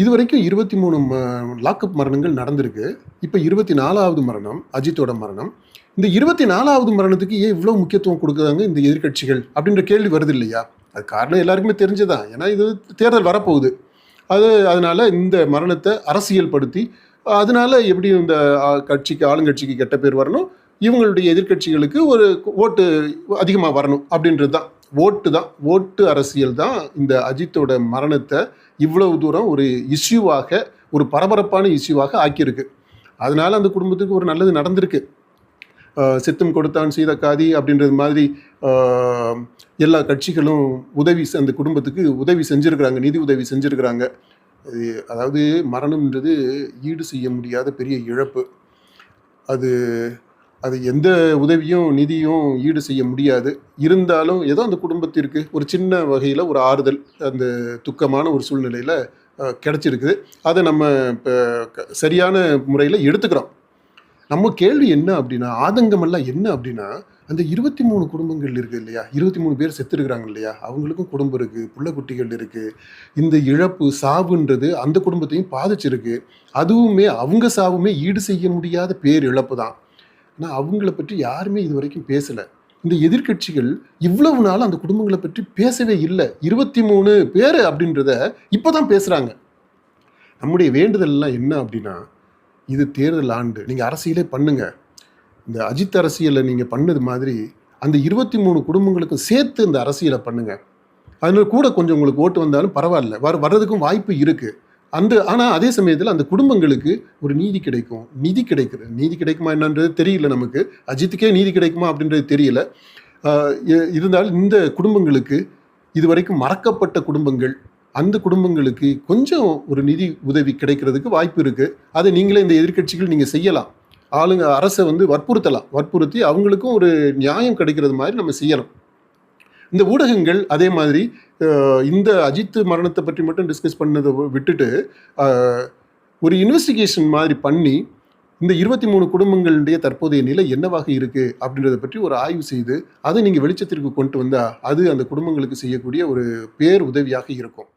இது வரைக்கும் இருபத்தி மூணு லாக்அப் மரணங்கள் நடந்திருக்கு. இப்போ இருபத்தி நாலாவது மரணம் அஜித்தோட மரணம். இந்த இருபத்தி நாலாவது மரணத்துக்கு ஏன் இவ்வளோ முக்கியத்துவம் கொடுக்குறாங்க இந்த எதிர்க்கட்சிகள் அப்படின்ற கேள்வி வருது இல்லையா? அது காரணம் எல்லாருக்குமே தெரிஞ்சதான். ஏன்னா இது தேர்தல் வரப்போகுது. அது அதனால் இந்த மரணத்தை அரசியல் படுத்தி அதனால எப்படி இந்த கட்சிக்கு ஆளுங்கட்சிக்கு கெட்ட பேர் வரணும்? இவங்களுடைய எதிர்க்கட்சிகளுக்கு ஒரு ஓட்டு அதிகமாக வரணும் அப்படின்றது தான் ஓட்டு தான் ஓட்டு அரசியல் தான் இந்த அஜித்தோட மரணத்தை இவ்வளவு தூரம் ஒரு இஷ்யூவாக ஒரு பரபரப்பான இஷ்யூவாக ஆக்கியிருக்கு. அதனால் அந்த குடும்பத்துக்கு ஒரு நல்லது நடந்திருக்கு. சித்தம் கொடுத்தான் சீதக்காதி அப்படின்றது மாதிரி எல்லா கட்சிகளும் உதவி செ- அந்த குடும்பத்துக்கு உதவி செஞ்சுருக்கிறாங்க நிதி உதவி செஞ்சுருக்கிறாங்க. அது அதாவது மரணம்ன்றது ஈடு செய்ய முடியாத பெரிய இழப்பு. அது அது எந்த உதவியும் நிதியும் ஈடு செய்ய முடியாது. இருந்தாலும் ஏதோ அந்த குடும்பத்திற்கு ஒரு சின்ன வகையில் ஒரு ஆறுதல் அந்த துக்கமான ஒரு சூழ்நிலையில் கிடச்சிருக்குது. அதை நம்ம இப்போ க- சரியான முறையில் எடுத்துக்கிறோம். நம்ம கேள்வி என்ன அப்படின்னா ஆதங்கமெல்லாம் என்ன அப்படின்னா அந்த இருபத்தி மூணு குடும்பங்கள் இருக்குது இல்லையா? இருபத்தி மூணு பேர் செத்துருக்குறாங்க இல்லையா? அவங்களுக்கும் குடும்பம் இருக்குது புள்ள குட்டிகள் இருக்குது இந்த இழப்பு சாவுன்றது அந்த குடும்பத்தையும் பாதிச்சிருக்கு. அதுவுமே அவங்க சாவுமே ஈடு செய்ய முடியாத பேர் இழப்பு தான் ஆனால் அவங்கள பற்றி யாருமே இது வரைக்கும் பேசலை. இந்த எதிர்க்கட்சிகள் இவ்வளவு நாள் அந்த குடும்பங்களை பற்றி பேசவே இல்லை. இருபத்தி மூணு பேர் அப்படின்றத இப்போ தான் பேசுகிறாங்க நம்முடைய வேண்டுதல்லாம் என்ன அப்படின்னா இது தேர்தல் ஆண்டு. நீங்கள் அரசியலே பண்ணுங்க. இந்த அஜித் அரசியலை நீங்கள் பண்ணது மாதிரி அந்த இருபத்தி மூணு குடும்பங்களுக்கும் சேர்த்து இந்த அரசியலை பண்ணுங்க. அதனால கூட கொஞ்சம் உங்களுக்கு ஓட்டு வந்தாலும் பரவாயில்ல. வர வர்றதுக்கும் வாய்ப்பு இருக்குது அந்த ஆனால் அதே சமயத்தில் அந்த குடும்பங்களுக்கு ஒரு நீதி கிடைக்கும். நிதி கிடைக்குது. நீதி கிடைக்குமா என்னன்றது தெரியல நமக்கு. அஜித்துக்கே நீதி கிடைக்குமா அப்படின்றது தெரியல. இருந்தாலும் இந்த குடும்பங்களுக்கு இதுவரைக்கும் மறக்கப்பட்ட குடும்பங்கள் அந்த குடும்பங்களுக்கு கொஞ்சம் ஒரு நிதி உதவி கிடைக்கிறதுக்கு வாய்ப்பு இருக்குது அதை நீங்களே இந்த எதிர்க்கட்சிகள் நீங்கள் செய்யலாம். ஆளுங்க அரசை வந்து வற்புறுத்தலாம். வற்புறுத்தி அவங்களுக்கும் ஒரு நியாயம் கிடைக்கிறது மாதிரி நம்ம செய்யலாம் இந்த ஊடகங்கள் அதே மாதிரி இந்த அஜித் மரணத்தை பற்றி மட்டும் டிஸ்கஸ் பண்ணதை விட்டுட்டு ஒரு இன்வெஸ்டிகேஷன் மாதிரி பண்ணி இந்த இருபத்தி மூணு குடும்பங்களுடைய தற்போதைய நிலை என்னவாக இருக்குது அப்படின்றத பற்றி ஒரு ஆய்வு செய்து அதை நீங்கள் வெளிச்சத்திற்கு கொண்டு வந்தால் அது அந்த குடும்பங்களுக்கு செய்யக்கூடிய ஒரு பேர் உதவியாக இருக்கும்.